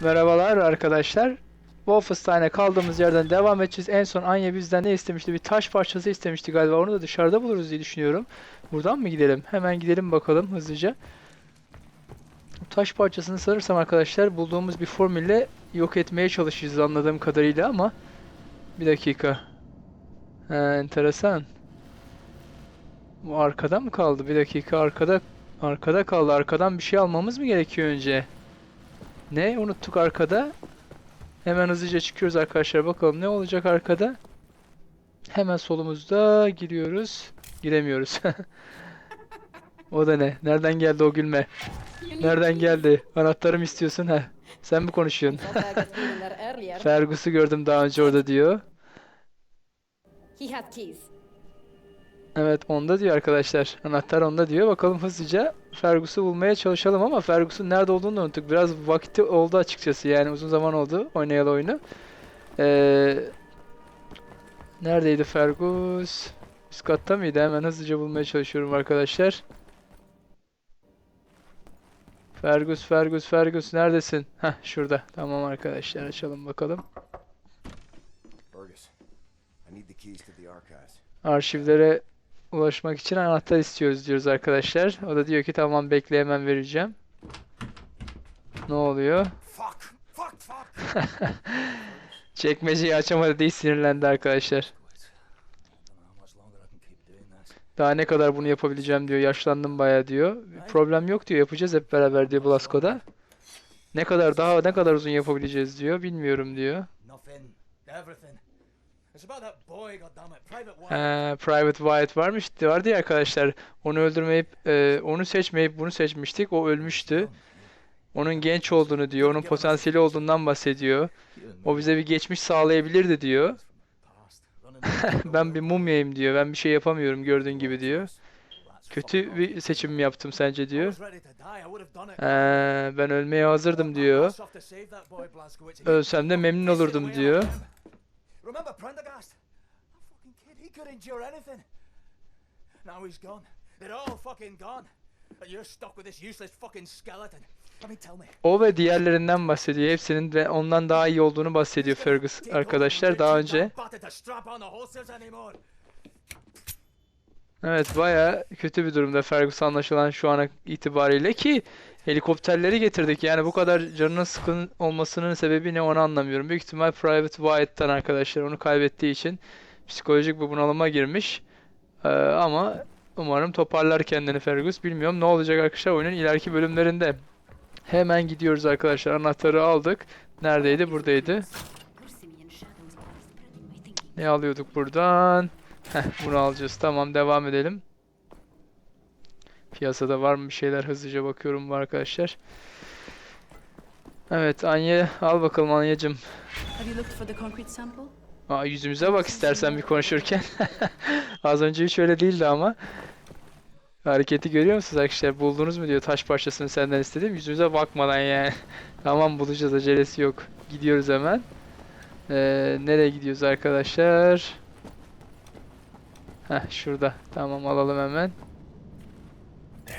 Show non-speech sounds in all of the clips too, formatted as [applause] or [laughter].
Merhabalar arkadaşlar. Wolfenstein'e kaldığımız yerden devam edeceğiz. En son Anya bizden ne istemişti? Bir taş parçası istemişti galiba. Onu da dışarıda buluruz diye düşünüyorum. Buradan mı gidelim? Hemen gidelim bakalım hızlıca. Taş parçasını sanırsam arkadaşlar bulduğumuz bir formülle yok etmeye çalışacağız anladığım kadarıyla ama bir dakika. He, enteresan. Bu arkada mı kaldı? Bir dakika arkada arkada kaldı. Arkadan bir şey almamız mı gerekiyor önce? Ne? Unuttuk arkada. Hemen hızlıca çıkıyoruz arkadaşlar. Bakalım ne olacak arkada. Hemen solumuzda giriyoruz. Giremiyoruz. [laughs] O da ne? Nereden geldi o gülme? Nereden geldi? Anahtarı mı istiyorsun? Heh. Sen mi konuşuyorsun? Fergus'u gördüm daha önce orada diyor. He had keys. Evet onda diyor arkadaşlar. Anahtar onda diyor. Bakalım hızlıca Fergus'u bulmaya çalışalım ama Fergus'un nerede olduğunu unuttuk. Biraz vakti oldu açıkçası. Yani uzun zaman oldu oynayalı oyunu. Ee, neredeydi Fergus? Üst katta mıydı? Hemen hızlıca bulmaya çalışıyorum arkadaşlar. Fergus, Fergus, Fergus neredesin? Heh şurada. Tamam arkadaşlar açalım bakalım. Arşivlere ulaşmak için anahtar istiyoruz diyoruz arkadaşlar. O da diyor ki tamam bekle hemen vereceğim. Ne oluyor? Fuck! Fuck! Fuck! [laughs] Çekmeceyi açamadı diye sinirlendi arkadaşlar. Daha ne kadar bunu yapabileceğim diyor. Yaşlandım baya diyor. Problem yok diyor. Yapacağız hep beraber diyor Blasco'da. Ne kadar daha ne kadar uzun yapabileceğiz diyor. Bilmiyorum diyor. Ee, Private Wyatt varmış. Vardı ya arkadaşlar. Onu öldürmeyip e, onu seçmeyip bunu seçmiştik. O ölmüştü. Onun genç olduğunu diyor. Onun potansiyeli olduğundan bahsediyor. O bize bir geçmiş sağlayabilirdi diyor. [laughs] Ben bir mumyayım diyor. Ben bir şey yapamıyorum gördüğün gibi diyor. Kötü bir seçim mi yaptım sence diyor. Ee, ben ölmeye hazırdım diyor. Ölsem de memnun olurdum diyor. Remember Prendergast? That fucking kid, he could endure anything. Now he's gone. They're all fucking gone. And you're stuck with this useless fucking skeleton. I mean, tell me. O ve diğerlerinden bahsediyor. Hepsinin ve ondan daha iyi olduğunu bahsediyor Fergus arkadaşlar daha önce. Evet baya kötü bir durumda Fergus anlaşılan şu ana itibariyle ki helikopterleri getirdik. Yani bu kadar canının sıkın olmasının sebebi ne onu anlamıyorum. Büyük ihtimal Private Wyatt'tan arkadaşlar onu kaybettiği için psikolojik bir bunalıma girmiş. Ee, ama umarım toparlar kendini Fergus. Bilmiyorum ne olacak arkadaşlar oyunun ileriki bölümlerinde. Hemen gidiyoruz arkadaşlar. Anahtarı aldık. Neredeydi? Buradaydı. Ne alıyorduk buradan? Heh, bunu alacağız. Tamam devam edelim. Piyasada var mı bir şeyler hızlıca bakıyorum arkadaşlar. Evet Anya al bakalım Anyacım. Aa, yüzümüze bak istersen bir konuşurken. [laughs] Az önce hiç öyle değildi ama. Hareketi görüyor musunuz arkadaşlar? Buldunuz mu diyor taş parçasını senden istedim. Yüzümüze bakmadan yani. [laughs] Tamam bulacağız acelesi yok. Gidiyoruz hemen. Ee, nereye gidiyoruz arkadaşlar? Heh şurada. Tamam alalım hemen.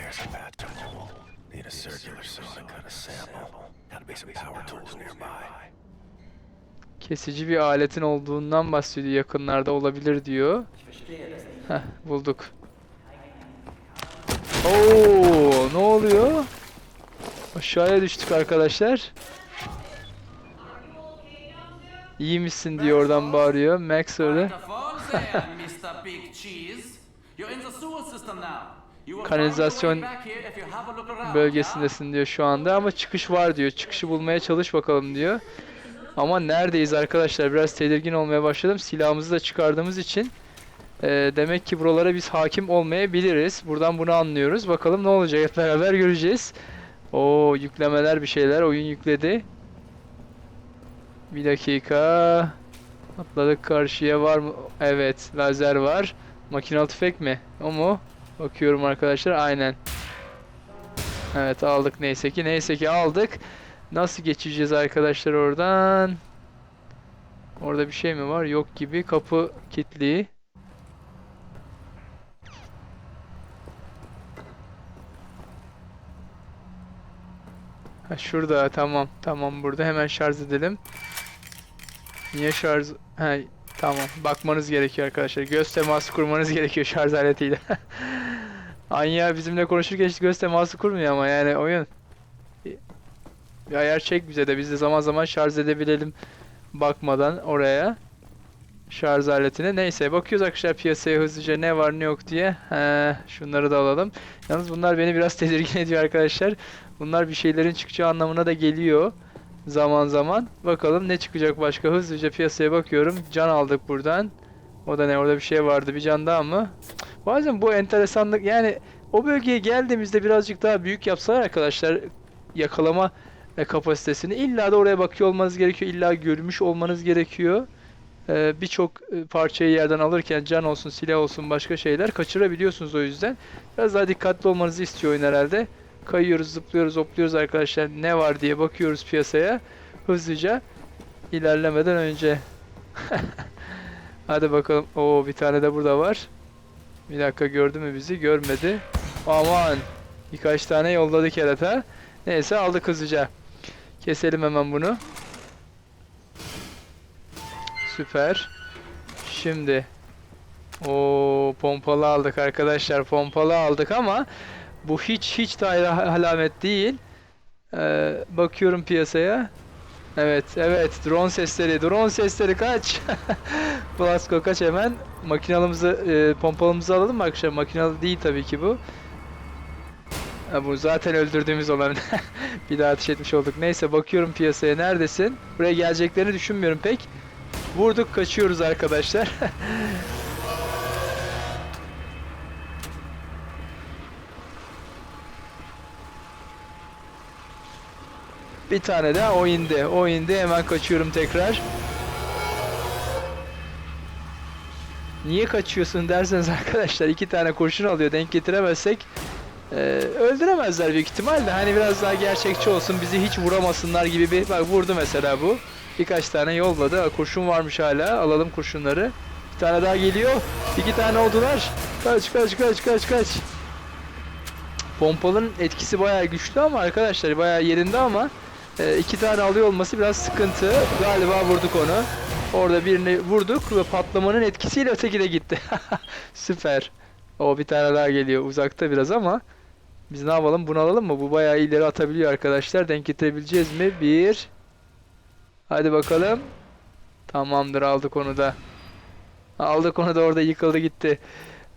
There's a bad tool. Need a circular saw to cut a sample. Gotta be some power tools nearby. Kesici bir aletin olduğundan bahsediyor. Yakınlarda olabilir diyor. Heh bulduk. Oo, ne oluyor? Aşağıya düştük arkadaşlar. İyi misin diyor oradan bağırıyor. Max öyle. Kanalizasyon bölgesindesin diyor şu anda ama çıkış var diyor. Çıkışı bulmaya çalış bakalım diyor. Ama neredeyiz arkadaşlar? Biraz tedirgin olmaya başladım. Silahımızı da çıkardığımız için e, demek ki buralara biz hakim olmayabiliriz. Buradan bunu anlıyoruz. Bakalım ne olacak hep beraber göreceğiz. Oo yüklemeler bir şeyler. Oyun yükledi. Bir dakika. Atladık karşıya var mı? Evet lazer var. Makinalı tüfek mi? O mu? Bakıyorum arkadaşlar. Aynen. Evet aldık neyse ki. Neyse ki aldık. Nasıl geçeceğiz arkadaşlar oradan? Orada bir şey mi var? Yok gibi. Kapı kilitli. Ha, şurada tamam. Tamam burada hemen şarj edelim. Niye şarj... Ha, tamam. Bakmanız gerekiyor arkadaşlar. Göz teması kurmanız gerekiyor şarj aletiyle. [laughs] Anya bizimle konuşurken hiç göz teması kurmuyor ama yani oyun. Bir ayar çek bize de biz de zaman zaman şarj edebilelim bakmadan oraya şarj aletine. Neyse bakıyoruz arkadaşlar piyasaya hızlıca ne var ne yok diye. He, şunları da alalım. Yalnız bunlar beni biraz [laughs] tedirgin ediyor arkadaşlar. Bunlar bir şeylerin çıkacağı anlamına da geliyor. Zaman zaman. Bakalım ne çıkacak başka. Hızlıca piyasaya bakıyorum. Can aldık buradan. O da ne? Orada bir şey vardı. Bir can daha mı? Bazen bu enteresanlık yani o bölgeye geldiğimizde birazcık daha büyük yapsalar arkadaşlar yakalama e, kapasitesini illa da oraya bakıyor olmanız gerekiyor. İlla görmüş olmanız gerekiyor. Ee, Birçok e, parçayı yerden alırken can olsun, silah olsun, başka şeyler kaçırabiliyorsunuz o yüzden. Biraz daha dikkatli olmanızı istiyor oyun herhalde. Kayıyoruz, zıplıyoruz, hopluyoruz arkadaşlar. Ne var diye bakıyoruz piyasaya. Hızlıca ilerlemeden önce. [laughs] Hadi bakalım. Oo bir tane de burada var. Bir dakika gördü mü bizi? Görmedi. Aman. Birkaç tane yolladı kerata. Neyse aldık hızlıca. Keselim hemen bunu. Süper. Şimdi o pompalı aldık arkadaşlar. Pompalı aldık ama bu hiç hiç de alamet değil. Ee, bakıyorum piyasaya. Evet, evet. Drone sesleri, drone sesleri kaç. [laughs] Blasco kaç hemen. Makinalımızı, e, pompalımızı alalım mı arkadaşlar? Makinalı değil tabii ki bu. Ha, bu zaten öldürdüğümüz olan. [laughs] bir daha ateş etmiş olduk. Neyse bakıyorum piyasaya. Neredesin? Buraya geleceklerini düşünmüyorum pek. Vurduk kaçıyoruz arkadaşlar. [laughs] Bir tane daha o indi. O indi. Hemen kaçıyorum tekrar. Niye kaçıyorsun derseniz arkadaşlar iki tane kurşun alıyor denk getiremezsek e, öldüremezler büyük ihtimalle. Hani biraz daha gerçekçi olsun bizi hiç vuramasınlar gibi bir bak vurdu mesela bu. Birkaç tane yolladı. Kurşun varmış hala. Alalım kurşunları. Bir tane daha geliyor. İki tane oldular. Kaç kaç kaç kaç kaç. Pompalının etkisi bayağı güçlü ama arkadaşlar bayağı yerinde ama e, iki tane alıyor olması biraz sıkıntı. Galiba vurduk onu. Orada birini vurduk ve patlamanın etkisiyle öteki de gitti. [laughs] Süper. O bir tane daha geliyor uzakta biraz ama biz ne yapalım bunu alalım mı? Bu bayağı ileri atabiliyor arkadaşlar. Denk getirebileceğiz mi? Bir. Hadi bakalım. Tamamdır aldık onu da. Aldık onu da orada yıkıldı gitti.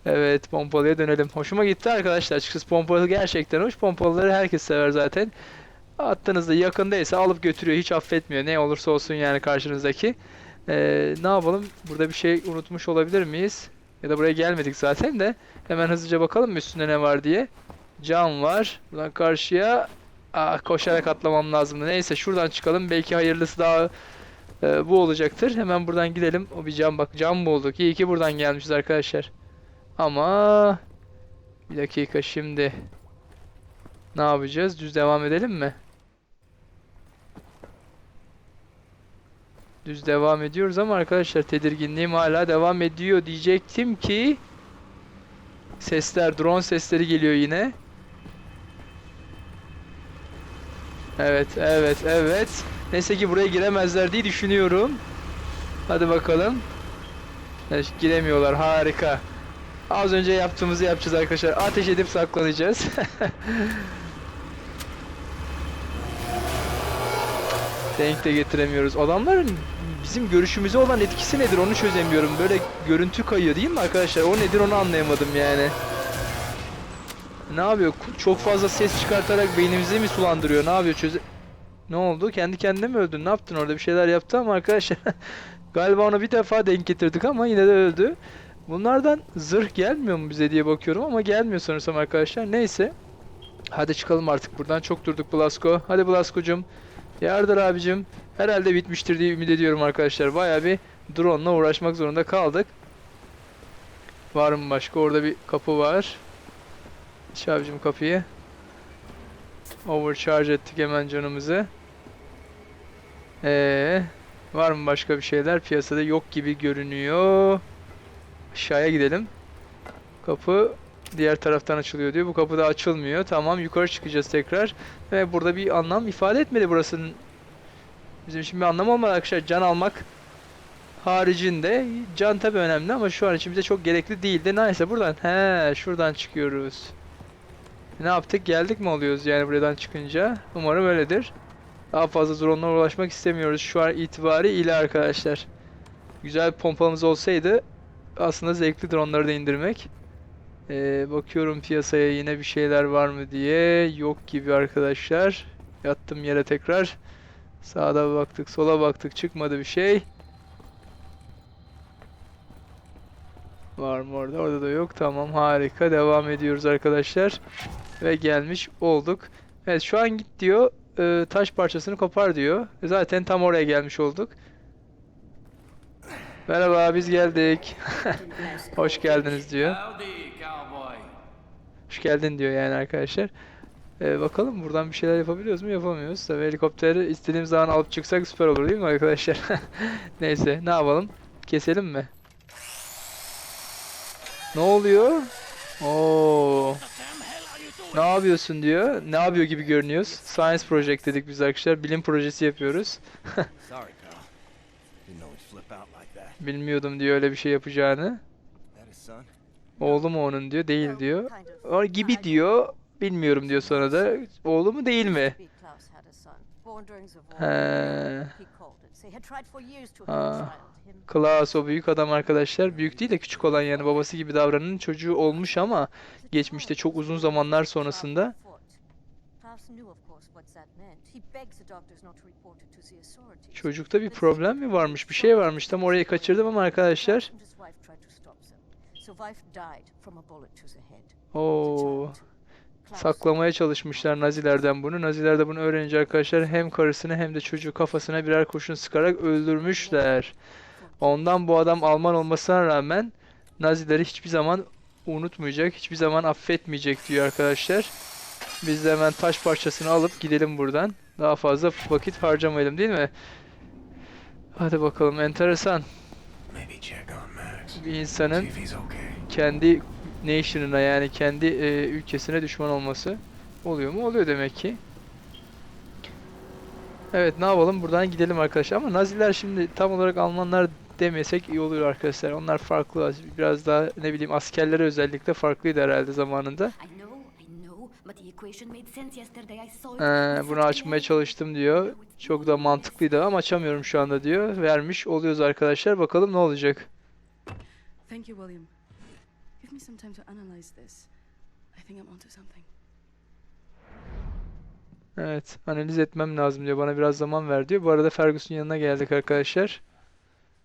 Evet pompalıya dönelim. Hoşuma gitti arkadaşlar. Açıkçası pompalı gerçekten hoş. Pompalıları herkes sever zaten. Attığınızda yakındaysa alıp götürüyor. Hiç affetmiyor. Ne olursa olsun yani karşınızdaki. Ee, ne yapalım? Burada bir şey unutmuş olabilir miyiz? Ya da buraya gelmedik zaten de. Hemen hızlıca bakalım üstünde ne var diye. Cam var. Buradan karşıya Aa, koşarak atlamam lazımdı. Neyse şuradan çıkalım. Belki hayırlısı daha e, bu olacaktır. Hemen buradan gidelim. O bir cam bak. Cam bulduk. İyi ki buradan gelmişiz arkadaşlar. Ama bir dakika şimdi ne yapacağız? Düz devam edelim mi? Düz devam ediyoruz ama arkadaşlar tedirginliğim hala devam ediyor diyecektim ki sesler, drone sesleri geliyor yine. Evet, evet, evet. Neyse ki buraya giremezler diye düşünüyorum. Hadi bakalım. Evet, giremiyorlar. Harika. Az önce yaptığımızı yapacağız arkadaşlar. Ateş edip saklanacağız. [laughs] Denk de getiremiyoruz. Adamların bizim görüşümüze olan etkisi nedir onu çözemiyorum. Böyle görüntü kayıyor değil mi arkadaşlar? O nedir onu anlayamadım yani. Ne yapıyor? Çok fazla ses çıkartarak beynimizi mi sulandırıyor? Ne yapıyor? Çöze... Ne oldu? Kendi kendine mi öldün? Ne yaptın orada? Bir şeyler yaptı ama arkadaşlar [laughs] galiba ona bir defa denk getirdik ama yine de öldü. Bunlardan zırh gelmiyor mu bize diye bakıyorum ama gelmiyor sanırsam arkadaşlar. Neyse. Hadi çıkalım artık buradan. Çok durduk Blasco. Hadi Blasco'cum. Yardır abicim. Herhalde bitmiştir diye ümit ediyorum arkadaşlar. Baya bir drone ile uğraşmak zorunda kaldık. Var mı başka? Orada bir kapı var. Aç abicim kapıyı. Overcharge ettik hemen canımızı. Ee, var mı başka bir şeyler? Piyasada yok gibi görünüyor. Aşağıya gidelim. Kapı Diğer taraftan açılıyor diyor. Bu kapı da açılmıyor. Tamam yukarı çıkacağız tekrar. Ve burada bir anlam ifade etmedi burasının. Bizim için bir anlam olmadı arkadaşlar. Can almak haricinde can tabi önemli ama şu an için bize çok gerekli değildi. Neyse buradan he şuradan çıkıyoruz. Ne yaptık? Geldik mi oluyoruz yani buradan çıkınca? Umarım öyledir. Daha fazla drone'lara ulaşmak istemiyoruz şu an itibariyle arkadaşlar. Güzel bir pompamız olsaydı aslında zevkli drone'ları da indirmek. Ee, bakıyorum piyasaya yine bir şeyler var mı diye. Yok gibi arkadaşlar. Yattım yere tekrar. Sağda baktık, sola baktık. Çıkmadı bir şey. Var mı orada? Orada da yok. Tamam harika. Devam ediyoruz arkadaşlar. Ve gelmiş olduk. Evet şu an git diyor. e, taş parçasını kopar diyor. E, Zaten tam oraya gelmiş olduk. Merhaba biz geldik. [laughs] Hoş geldiniz diyor. Hoş geldin diyor yani arkadaşlar. Ee, bakalım buradan bir şeyler yapabiliyoruz mu? Yapamıyoruz. Tabii helikopteri istediğim zaman alıp çıksak süper olur değil mi arkadaşlar? [laughs] Neyse ne yapalım? Keselim mi? Ne oluyor? Oo. Ne yapıyorsun diyor. Ne yapıyor gibi görünüyoruz. Science project dedik biz arkadaşlar. Bilim projesi yapıyoruz. Bilmiyordum diyor öyle bir şey yapacağını. Oğlu mu onun diyor. Değil diyor. O gibi diyor. Bilmiyorum diyor sonra da. Oğlu mu değil mi? He. He called it. They had tried for years to have a child. Him Klaus o büyük adam arkadaşlar. Büyük değil de küçük olan yani babası gibi davranan çocuğu olmuş ama geçmişte çok uzun zamanlar sonrasında çocukta bir problem mi varmış? Bir şey varmış. Tam orayı kaçırdım ama arkadaşlar. Klaus and his wife tried to stop them. The wife died from a bullet to the head. Oo. Saklamaya çalışmışlar Nazilerden bunu. Naziler de bunu öğrenince arkadaşlar hem karısını hem de çocuğu kafasına birer kurşun sıkarak öldürmüşler. Ondan bu adam Alman olmasına rağmen Nazileri hiçbir zaman unutmayacak, hiçbir zaman affetmeyecek diyor arkadaşlar. Biz de hemen taş parçasını alıp gidelim buradan. Daha fazla vakit harcamayalım değil mi? Hadi bakalım enteresan. Maybe check on. Bir insanın kendi nation'ına yani kendi e, ülkesine düşman olması oluyor mu? Oluyor demek ki. Evet ne yapalım buradan gidelim arkadaşlar ama Naziler şimdi tam olarak Almanlar demesek iyi olur arkadaşlar. Onlar farklı biraz daha ne bileyim askerleri özellikle farklıydı herhalde zamanında. Ee, bunu açmaya çalıştım diyor. Çok da mantıklıydı ama açamıyorum şu anda diyor. Vermiş oluyoruz arkadaşlar. Bakalım ne olacak. Thank you, William. Give me some time to analyze this. I think I'm onto something. Evet, analiz etmem lazım diyor. Bana biraz zaman ver diyor. Bu arada Ferguson yanına geldik arkadaşlar.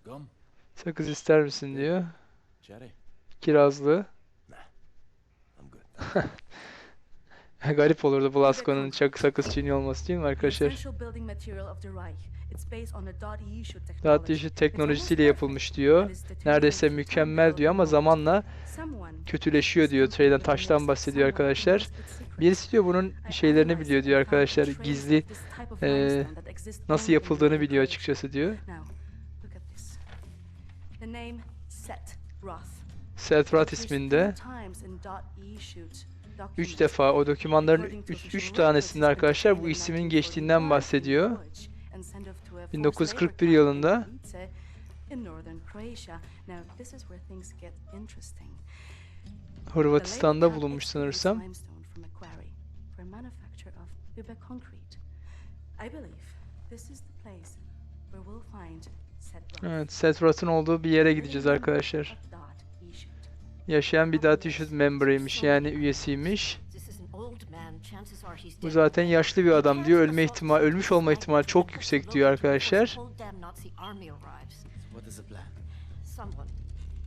Gum? Sakız ister misin diyor. Kirazlı. [laughs] [laughs] Garip olurdu Blasco'nun çak sakız çiğniyor olması değil mi arkadaşlar? Dağıt technology. dışı It's teknolojisiyle yapılmış diyor. Neredeyse mükemmel diyor ama zamanla kötüleşiyor diyor. Şeyden taştan bahsediyor arkadaşlar. Birisi diyor bunun şeylerini biliyor diyor arkadaşlar. Gizli eee, nasıl yapıldığını biliyor açıkçası diyor. Now, look at this. The name Set Roth. İsminde three times in dot E shoot 3 documents. defa o dokümanların According to 3 official 3 records, tanesinde it's arkadaşlar bu ismin in geçtiğinden 1945 bahsediyor. in Norwich and sent off to a forced 1941 labor yılında Hırvatistan'da bulunmuş sanırsam. Evet, Seltrat'ın olduğu bir yere gideceğiz arkadaşlar. An old man. Chances are he's Bu zaten yaşlı bir adam diyor. Ölme ihtimal, ölmüş olma ihtimali çok yüksek diyor arkadaşlar. Whole damn Nazi army arrives. What is the plan? Someone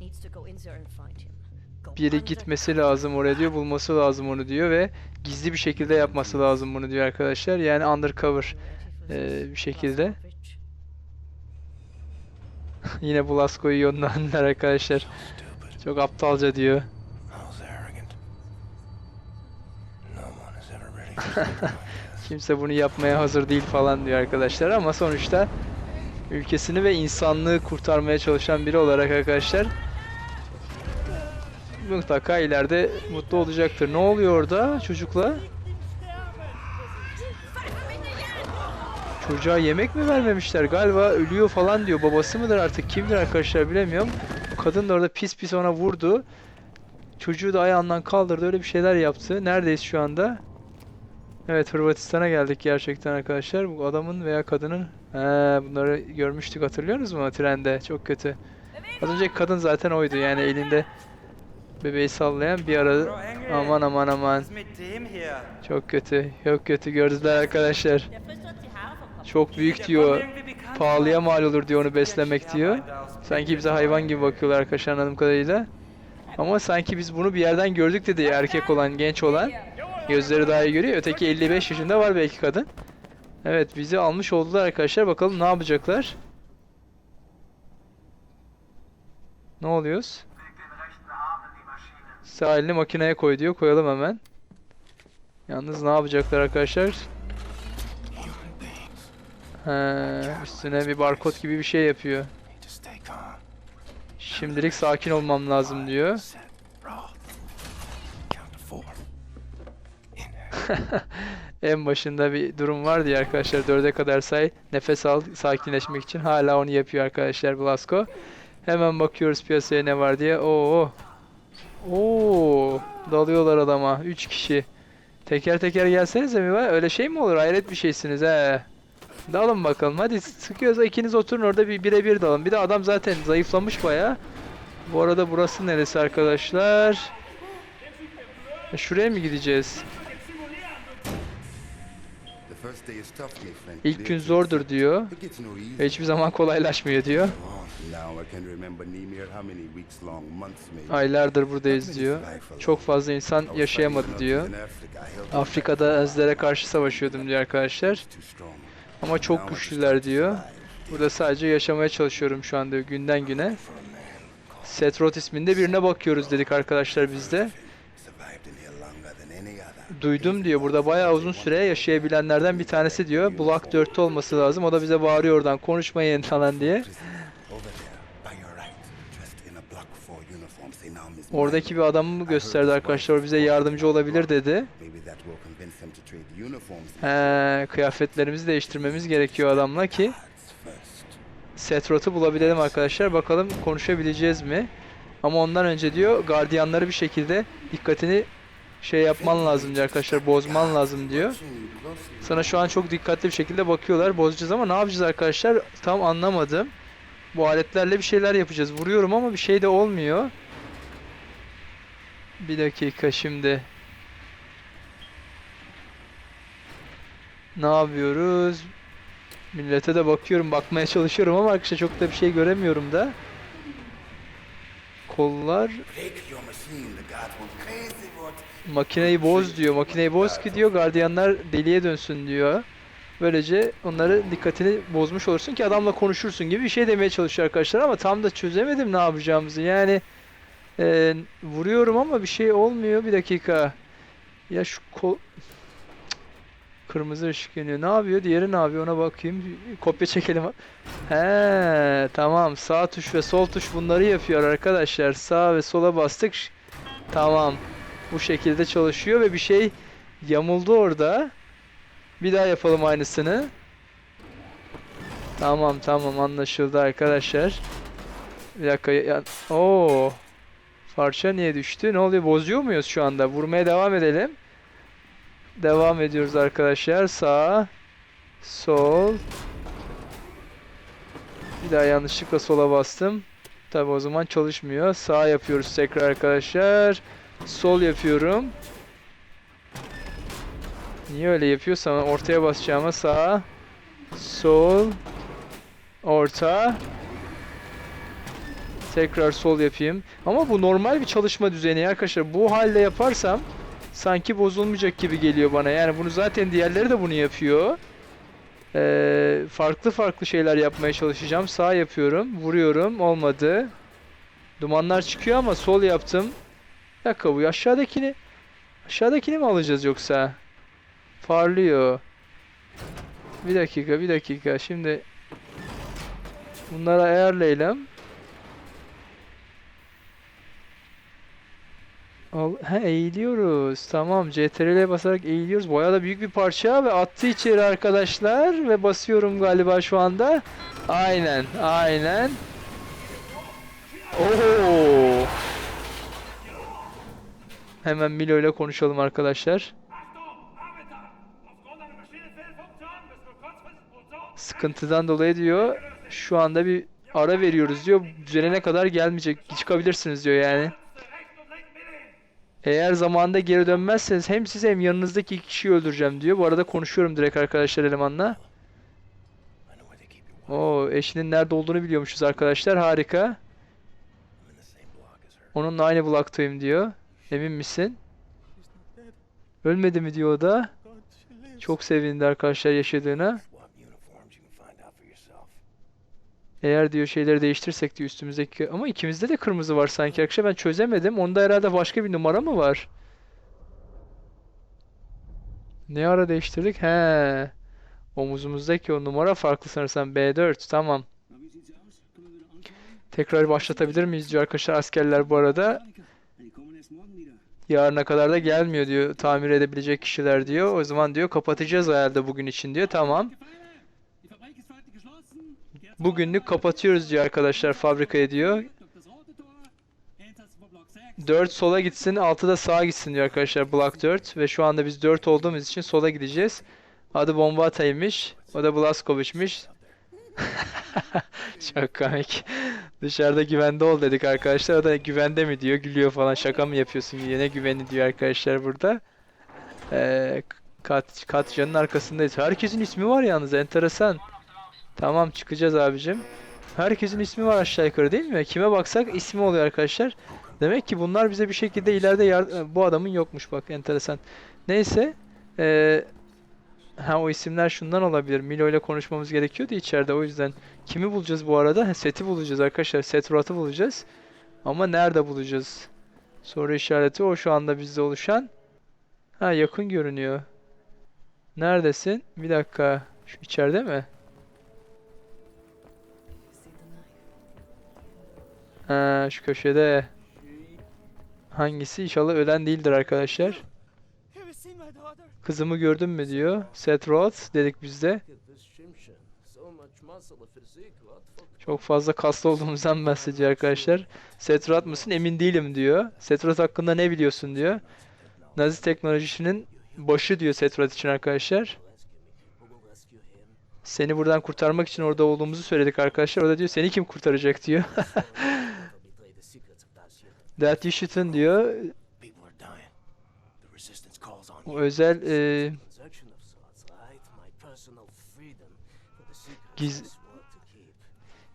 needs to go in there and find him. Go Bir yere under gitmesi lazım oraya diyor. Bulması lazım onu diyor ve gizli bir şekilde yapması lazım bunu diyor arkadaşlar. Yani undercover eee, bir şekilde. [laughs] Yine Blasco'yu yönlendiler arkadaşlar. Çok aptalca diyor. [laughs] Kimse bunu yapmaya hazır değil falan diyor arkadaşlar ama sonuçta ülkesini ve insanlığı kurtarmaya çalışan biri olarak arkadaşlar mutlaka ileride mutlu olacaktır. Ne oluyor orada çocukla? Çocuğa yemek mi vermemişler? Galiba ölüyor falan diyor. Babası mıdır artık kimdir arkadaşlar bilemiyorum. Kadın da orada pis pis ona vurdu. Çocuğu da ayağından kaldırdı. Öyle bir şeyler yaptı. Neredeyiz şu anda? Evet Hırvatistan'a geldik gerçekten arkadaşlar. Bu adamın veya kadının He, bunları görmüştük hatırlıyorsunuz mu trende? Çok kötü. Az önceki kadın zaten oydu yani elinde bebeği sallayan bir ara aman aman aman çok kötü çok kötü gördüler arkadaşlar çok büyük diyor pahalıya mal olur diyor onu beslemek diyor. Sanki bize hayvan gibi bakıyorlar arkadaşlar anladığım kadarıyla. Ama sanki biz bunu bir yerden gördük dedi erkek olan genç olan. Gözleri daha iyi görüyor. Öteki 55 yaşında var belki kadın. Evet bizi almış oldular arkadaşlar. Bakalım ne yapacaklar? Ne oluyoruz? Sağ elini makineye koy diyor. Koyalım hemen. Yalnız ne yapacaklar arkadaşlar? He, üstüne bir barkod gibi bir şey yapıyor. Şimdilik sakin olmam lazım diyor. [laughs] En başında bir durum vardı ya arkadaşlar. Dörde kadar say. Nefes al sakinleşmek için. Hala onu yapıyor arkadaşlar Blasco. Hemen bakıyoruz piyasaya ne var diye. Oo. Oo. Dalıyorlar adama. 3 kişi. Teker teker gelsenize mi var? Öyle şey mi olur? Hayret bir şeysiniz he. Dalın bakalım. Hadi sıkıyorsa ikiniz oturun orada bir birebir dalın. Bir de adam zaten zayıflamış baya. Bu arada burası neresi arkadaşlar? E, Şuraya mı gideceğiz? İlk gün zordur diyor. Ve hiçbir zaman kolaylaşmıyor diyor. Aylardır buradayız diyor. Çok fazla insan yaşayamadı diyor. Afrika'da Ezlere karşı savaşıyordum diyor arkadaşlar. Ama çok güçlüler diyor. Burada sadece yaşamaya çalışıyorum şu anda günden güne. Setrot isminde birine bakıyoruz dedik arkadaşlar biz de. Duydum diyor burada bayağı uzun süre yaşayabilenlerden bir tanesi diyor. Black 4'te olması lazım. O da bize bağırıyor oradan konuşmayın falan diye. Oradaki bir adamı gösterdi arkadaşlar. Bize yardımcı olabilir dedi. He, kıyafetlerimizi değiştirmemiz gerekiyor adamla ki Setrot'u bulabilelim arkadaşlar. Bakalım konuşabileceğiz mi? Ama ondan önce diyor gardiyanları bir şekilde dikkatini şey yapman lazım diyor arkadaşlar. Bozman lazım diyor. Sana şu an çok dikkatli bir şekilde bakıyorlar. Bozacağız ama ne yapacağız arkadaşlar? Tam anlamadım. Bu aletlerle bir şeyler yapacağız. Vuruyorum ama bir şey de olmuyor. Bir dakika şimdi. Ne yapıyoruz? Millete de bakıyorum, bakmaya çalışıyorum ama arkadaşlar çok da bir şey göremiyorum da. Kollar makineyi boz diyor. Makineyi boz ki diyor gardiyanlar deliye dönsün diyor. Böylece onları dikkatini bozmuş olursun ki adamla konuşursun gibi bir şey demeye çalışıyor arkadaşlar ama tam da çözemedim ne yapacağımızı. Yani e, vuruyorum ama bir şey olmuyor. Bir dakika. Ya şu kol Kırmızı ışık yanıyor. Ne yapıyor? Diğeri ne yapıyor? Ona bakayım. Kopya çekelim. He, tamam. Sağ tuş ve sol tuş bunları yapıyor arkadaşlar. Sağ ve sola bastık. Tamam. Bu şekilde çalışıyor ve bir şey yamuldu orada. Bir daha yapalım aynısını. Tamam tamam anlaşıldı arkadaşlar. Bir dakika ya. Parça niye düştü? Ne oluyor? Bozuyor muyuz şu anda? Vurmaya devam edelim. Devam ediyoruz arkadaşlar. Sağ, sol. Bir daha yanlışlıkla sola bastım. Tabi o zaman çalışmıyor. Sağ yapıyoruz tekrar arkadaşlar. Sol yapıyorum. Niye öyle yapıyorsam ortaya basacağıma sağ, sol, orta. Tekrar sol yapayım. Ama bu normal bir çalışma düzeni arkadaşlar. Bu halde yaparsam sanki bozulmayacak gibi geliyor bana. Yani bunu zaten diğerleri de bunu yapıyor. Ee, farklı farklı şeyler yapmaya çalışacağım. Sağ yapıyorum, vuruyorum, olmadı. Dumanlar çıkıyor ama sol yaptım. Bir dakika bu aşağıdakini aşağıdakini mi alacağız yoksa? Parlıyor. Bir dakika, bir dakika. Şimdi bunlara ayarlayalım. Al ha eğiliyoruz. Tamam. CTRL'ye basarak eğiliyoruz. Bayağı da büyük bir parça ve attı içeri arkadaşlar ve basıyorum galiba şu anda. Aynen, aynen. Oo. Hemen Milo ile konuşalım arkadaşlar. Sıkıntıdan dolayı diyor şu anda bir ara veriyoruz diyor. Düzelene kadar gelmeyecek. Çıkabilirsiniz diyor yani. Eğer zamanında geri dönmezseniz hem siz hem yanınızdaki iki kişiyi öldüreceğim diyor. Bu arada konuşuyorum direkt arkadaşlar elemanla. Oo eşinin nerede olduğunu biliyormuşuz arkadaşlar. Harika. Onunla aynı bloktayım diyor. Emin misin? Ölmedi mi diyor o da. Çok sevindi arkadaşlar yaşadığına. Eğer diyor şeyleri değiştirsek diyor üstümüzdeki ama ikimizde de kırmızı var sanki arkadaşlar ben çözemedim. Onda herhalde başka bir numara mı var? Ne ara değiştirdik? He. Omuzumuzdaki o numara farklı sanırsam B4 tamam. Tekrar başlatabilir miyiz diyor arkadaşlar askerler bu arada. Yarına kadar da gelmiyor diyor tamir edebilecek kişiler diyor. O zaman diyor kapatacağız herhalde bugün için diyor. Tamam. Bugünlük kapatıyoruz diyor arkadaşlar fabrikaya diyor. 4 sola gitsin, 6 da sağa gitsin diyor arkadaşlar Block 4 ve şu anda biz 4 olduğumuz için sola gideceğiz. Adı bomba ataymış. O da Blaskovich'miş. [laughs] Çok komik. Dışarıda güvende ol dedik arkadaşlar. O da güvende mi diyor, gülüyor falan. Şaka mı yapıyorsun diyor. Ne güveni diyor arkadaşlar burada. Ee, Kat, Katya'nın arkasındayız. Herkesin ismi var yalnız enteresan. Tamam çıkacağız abicim. Herkesin ismi var aşağı yukarı değil mi? Kime baksak ismi oluyor arkadaşlar. Demek ki bunlar bize bir şekilde ileride yar- bu adamın yokmuş bak enteresan. Neyse. Ee, ha o isimler şundan olabilir. Milo ile konuşmamız gerekiyordu içeride o yüzden. Kimi bulacağız bu arada? Ha, Seti bulacağız arkadaşlar. Set Rat'ı bulacağız. Ama nerede bulacağız? Soru işareti o şu anda bizde oluşan. Ha yakın görünüyor. Neredesin? Bir dakika. Şu içeride mi? Ha, şu köşede. Hangisi? İnşallah ölen değildir arkadaşlar. Kızımı gördün mü diyor. Seth Roth dedik biz de. Çok fazla kaslı olduğumuzdan bahsediyor arkadaşlar. Seth Roth mısın? Emin değilim diyor. Seth Roth hakkında ne biliyorsun diyor. Nazi teknolojisinin başı diyor Seth Roth için arkadaşlar. Seni buradan kurtarmak için orada olduğumuzu söyledik arkadaşlar. O da diyor seni kim kurtaracak diyor. [laughs] That you shouldn't diyor. People are dying. The resistance calls on O you. özel e, Giz-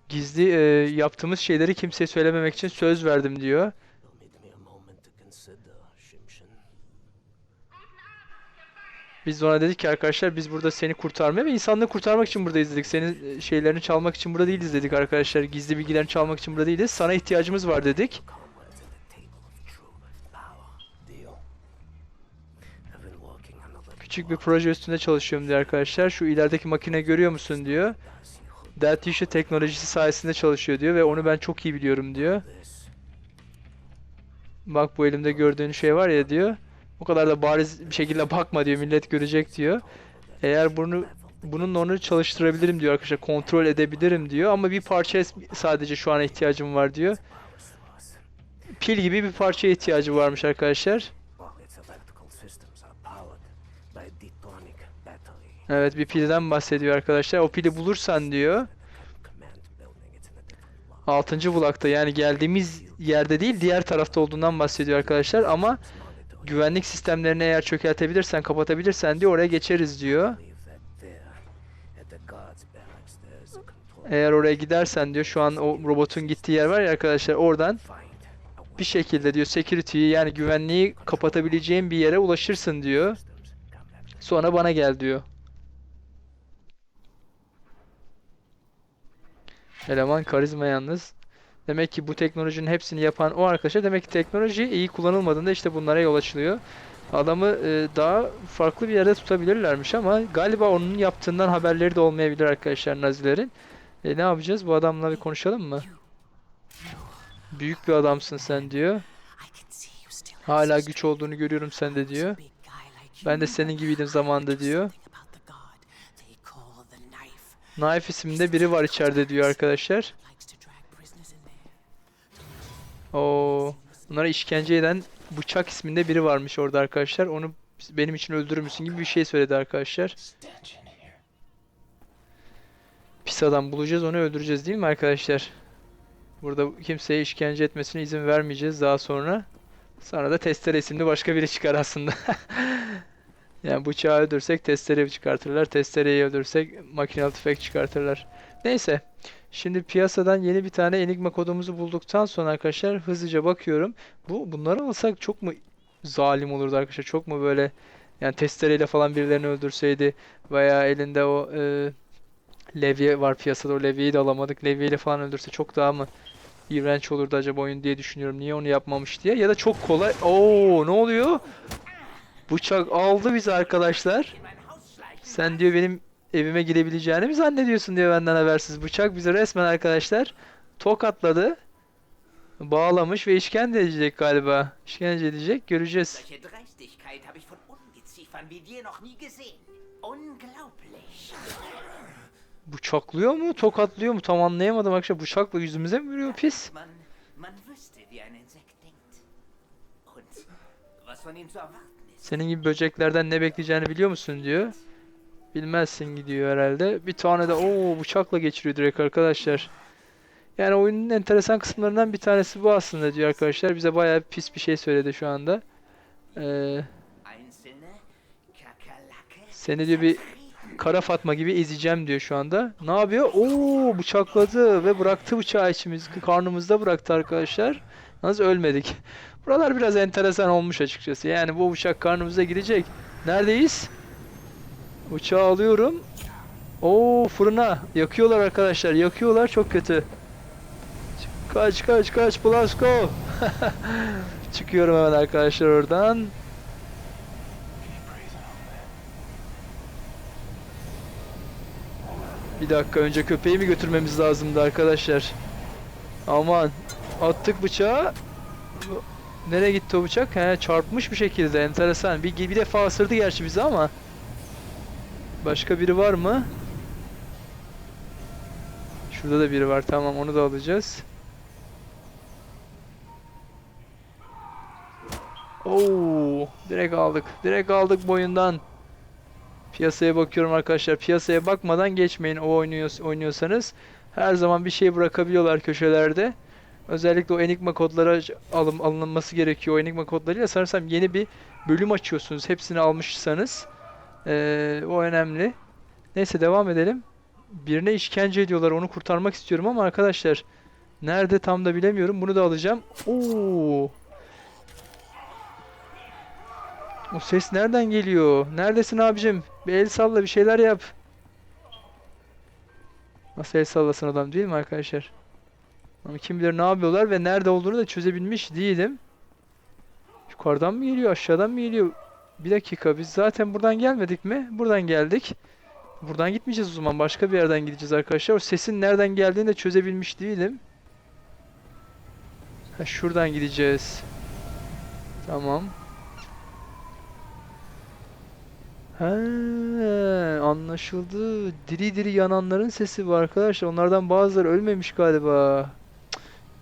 gizli e, yaptığımız şeyleri kimseye söylememek için söz verdim diyor. Biz ona dedik ki arkadaşlar biz burada seni kurtarmaya ve insanlığı kurtarmak için buradayız dedik. Senin e, şeylerini çalmak için burada değiliz dedik arkadaşlar. Gizli bilgilerini çalmak için burada değiliz. Sana ihtiyacımız var dedik. Küçük bir proje üstünde çalışıyorum diyor arkadaşlar. Şu ilerideki makine görüyor musun diyor. That Issue teknolojisi sayesinde çalışıyor diyor ve onu ben çok iyi biliyorum diyor. Bak bu elimde gördüğün şey var ya diyor. O kadar da bariz bir şekilde bakma diyor. Millet görecek diyor. Eğer bunu bununla onu çalıştırabilirim diyor arkadaşlar. Kontrol edebilirim diyor. Ama bir parçaya sadece şu an ihtiyacım var diyor. Pil gibi bir parçaya ihtiyacı varmış arkadaşlar. Evet bir pilden bahsediyor arkadaşlar. O pili bulursan diyor. Command building. It's in a different block. 6. blokta yani geldiğimiz yerde değil diğer tarafta olduğundan bahsediyor arkadaşlar. Ama güvenlik sistemlerini eğer çökertebilirsen kapatabilirsen diyor oraya geçeriz diyor. Eğer oraya gidersen diyor şu an o robotun gittiği yer var ya arkadaşlar oradan bir şekilde diyor security'yi yani güvenliği kapatabileceğin bir yere ulaşırsın diyor. Sonra bana gel diyor. Eleman karizma yalnız. Demek ki bu teknolojinin hepsini yapan o arkadaşlar. Demek ki teknoloji iyi kullanılmadığında işte bunlara yol açılıyor. Adamı e, daha farklı bir yerde tutabilirlermiş ama galiba onun yaptığından haberleri de olmayabilir arkadaşlar Nazilerin. E, ne yapacağız? Bu adamla bir konuşalım mı? Büyük bir adamsın sen diyor. Hala güç olduğunu görüyorum sende diyor. Ben de senin gibiydim zamanında diyor. Knife isminde biri var içeride diyor arkadaşlar. Oo, bunlara işkence eden bıçak isminde biri varmış orada arkadaşlar. Onu benim için öldürür gibi bir şey söyledi arkadaşlar. Pis adam bulacağız onu öldüreceğiz değil mi arkadaşlar? Burada kimseye işkence etmesine izin vermeyeceğiz daha sonra. Sonra da testere isimli başka biri çıkar aslında. [laughs] yani bıçağı öldürsek testere çıkartırlar. Testereyi öldürsek makinalı tüfek çıkartırlar. Neyse. Şimdi piyasadan yeni bir tane enigma kodumuzu bulduktan sonra arkadaşlar hızlıca bakıyorum. Bu bunları alsak çok mu zalim olurdu arkadaşlar? Çok mu böyle yani testereyle falan birilerini öldürseydi veya elinde o e, levye var piyasada o levyeyi de alamadık. Levyeyle falan öldürse çok daha mı iğrenç olurdu acaba oyun diye düşünüyorum. Niye onu yapmamış diye. Ya da çok kolay. Oo ne oluyor? Bıçak aldı bizi arkadaşlar. Sen diyor benim evime girebileceğini mi zannediyorsun diyor benden habersiz. Bıçak bizi resmen arkadaşlar tokatladı. Bağlamış ve işkence edecek galiba. İşkence edecek. Göreceğiz. Bıçaklıyor mu? Tokatlıyor mu? Tam anlayamadım arkadaşlar. Bıçakla yüzümüze mi vuruyor pis? Man, man wüsste, wie ein Insekt denkt. Und was von ihm zu erwarten. Senin gibi böceklerden ne bekleyeceğini biliyor musun diyor. Bilmezsin gidiyor herhalde. Bir tane de o bıçakla geçiriyor direkt arkadaşlar. Yani oyunun enteresan kısımlarından bir tanesi bu aslında diyor arkadaşlar. Bize bayağı pis bir şey söyledi şu anda. Ee, seni diyor bir kara fatma gibi ezeceğim diyor şu anda. Ne yapıyor? Oo bıçakladı ve bıraktı bıçağı içimiz karnımızda bıraktı arkadaşlar. Nasıl ölmedik? Buralar biraz enteresan olmuş açıkçası. Yani bu bıçak karnımıza girecek. Neredeyiz? Uçağı alıyorum. Oo fırına yakıyorlar arkadaşlar. Yakıyorlar çok kötü. Kaç kaç kaç Blasco. [laughs] Çıkıyorum hemen arkadaşlar oradan. Bir dakika önce köpeği mi götürmemiz lazımdı arkadaşlar? Aman attık bıçağı. Nereye gitti o bıçak? He çarpmış bir şekilde enteresan. Bir, bir defa ısırdı gerçi bizi ama. Başka biri var mı? Şurada da biri var. Tamam onu da alacağız. Oo, direkt aldık. Direkt aldık boyundan. Piyasaya bakıyorum arkadaşlar. Piyasaya bakmadan geçmeyin o oynuyor, oynuyorsanız. Her zaman bir şey bırakabiliyorlar köşelerde. Özellikle o enigma kodları alım, alınması gerekiyor. O enigma kodlarıyla sanırsam yeni bir bölüm açıyorsunuz. Hepsini almışsanız. Ee, o önemli. Neyse devam edelim. Birine işkence ediyorlar. Onu kurtarmak istiyorum ama arkadaşlar nerede tam da bilemiyorum. Bunu da alacağım. Oo. O ses nereden geliyor? Neredesin abicim? Bir el salla bir şeyler yap. Nasıl el sallasın adam değil mi arkadaşlar? Ama kim bilir ne yapıyorlar ve nerede olduğunu da çözebilmiş değilim. Yukarıdan mı geliyor aşağıdan mı geliyor? Bir dakika biz zaten buradan gelmedik mi? Buradan geldik. Buradan gitmeyeceğiz o zaman. Başka bir yerden gideceğiz arkadaşlar. O sesin nereden geldiğini de çözebilmiş değilim. Ha, şuradan gideceğiz. Tamam. He, anlaşıldı. Diri diri yananların sesi bu arkadaşlar. Onlardan bazıları ölmemiş galiba.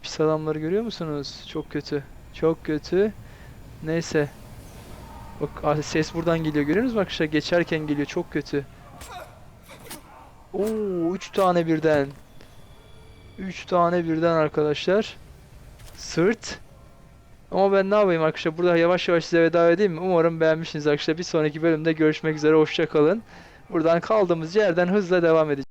Pis adamları görüyor musunuz? Çok kötü. Çok kötü. Neyse. Bak ah, ses buradan geliyor. Görüyor musunuz arkadaşlar? Geçerken geliyor. Çok kötü. Oo, üç tane birden. Üç tane birden arkadaşlar. Sırt. Ama ben ne yapayım arkadaşlar? Burada yavaş yavaş size veda edeyim? Umarım beğenmişsiniz arkadaşlar. Bir sonraki bölümde görüşmek üzere. Hoşça kalın. Buradan kaldığımız yerden hızla devam edeceğiz.